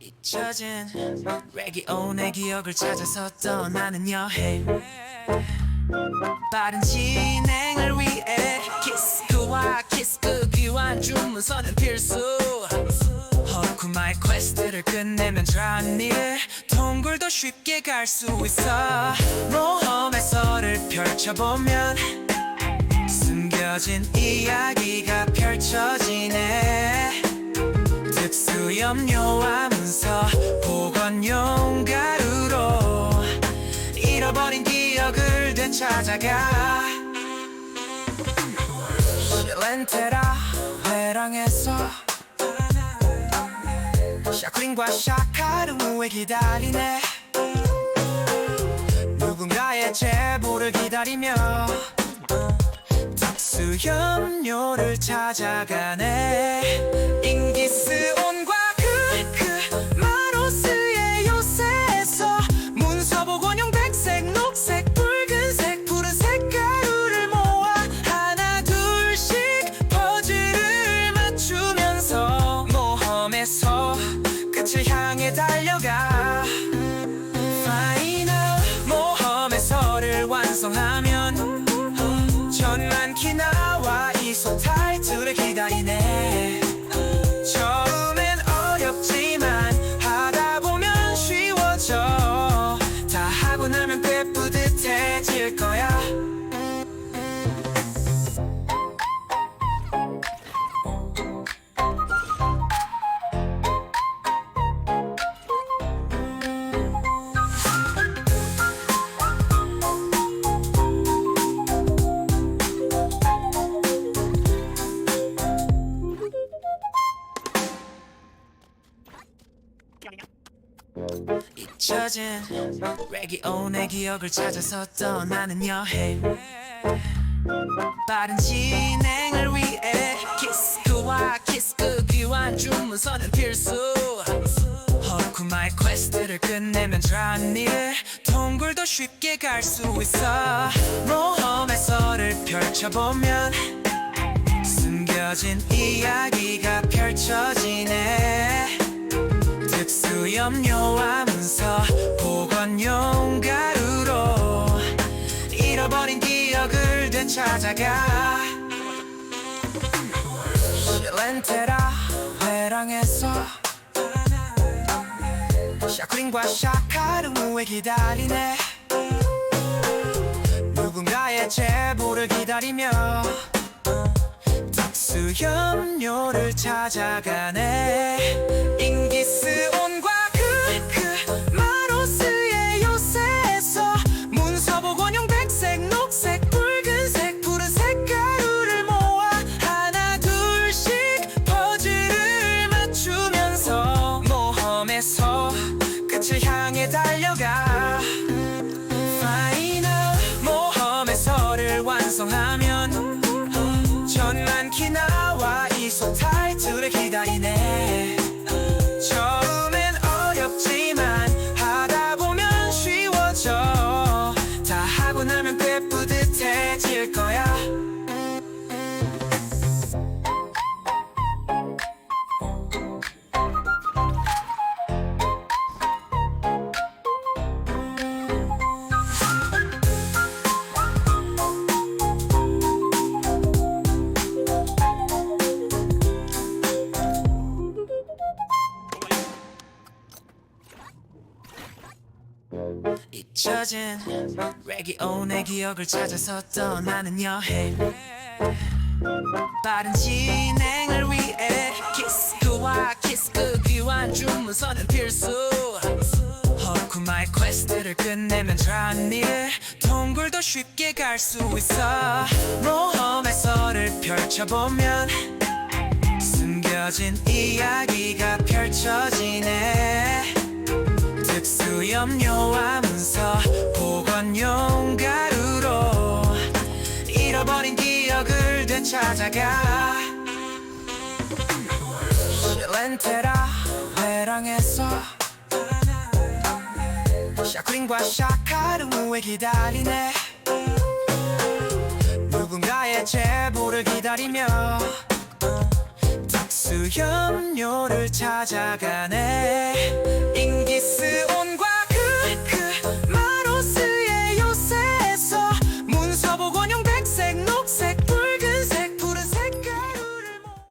잊혀진 레기온의 기억을 찾아서 떠나는 여행. 빠른 진행을 위해 키스 그와 키스 그 귀한 주문서는 필수. 허쿠마의 퀘스트를 끝내면 드라니를 동굴도 쉽게 갈 수 있어. 모험의 썰을 펼쳐보면 숨겨진 이야기가 펼쳐지네 특수염료와 문서 보건용 가루로 잃어버린 기억을 되찾아가. 실렌테라 회랑에서 샤크린과 샤카르무에 기다리네. 누군가의 제보를 기다리며 특수염료를 찾아가네. 잉기 잊혀진 레기온의 기억을 찾아서 떠나는 여행. 빠른 진행을 위해 키스 그와 키스 그 귀한 주문서는 필수. 허쿠마의 퀘스트를 끝내면 드라니를 동굴도 쉽게 갈 수 있어. 썰을 펼쳐보면 숨겨진 이야기가 펼쳐지네 특수염료와 문서 보건용 가루로 잃어버린 기억을 되찾아가. 실렌테라 회랑에서 샤크린과 샤카르무에 기다리네. 누군가의 제보를 기다리며 특수염료를 찾아가네 전만키 나와 이소 타이틀을 기다리네 잊혀진 레기온의 기억을 찾아서 떠나는 여행 빠른 진행을 위해 키스 그와 키스 그 귀한 주문서는 필수 허쿠마의 퀘스트를 끝내면 드라니를 동굴도 쉽게 갈 수 있어 모험의 썰을 펼쳐보면 숨겨진 이야기가 펼쳐지네 특수염료와 문서 보건용 가루로 잃어버린 기억을 되찾아가. 실렌테라 회랑에서 샤크린과 샤카르무에 기다리네. 누군가의 제보를 기다리며 수염료를 찾아가네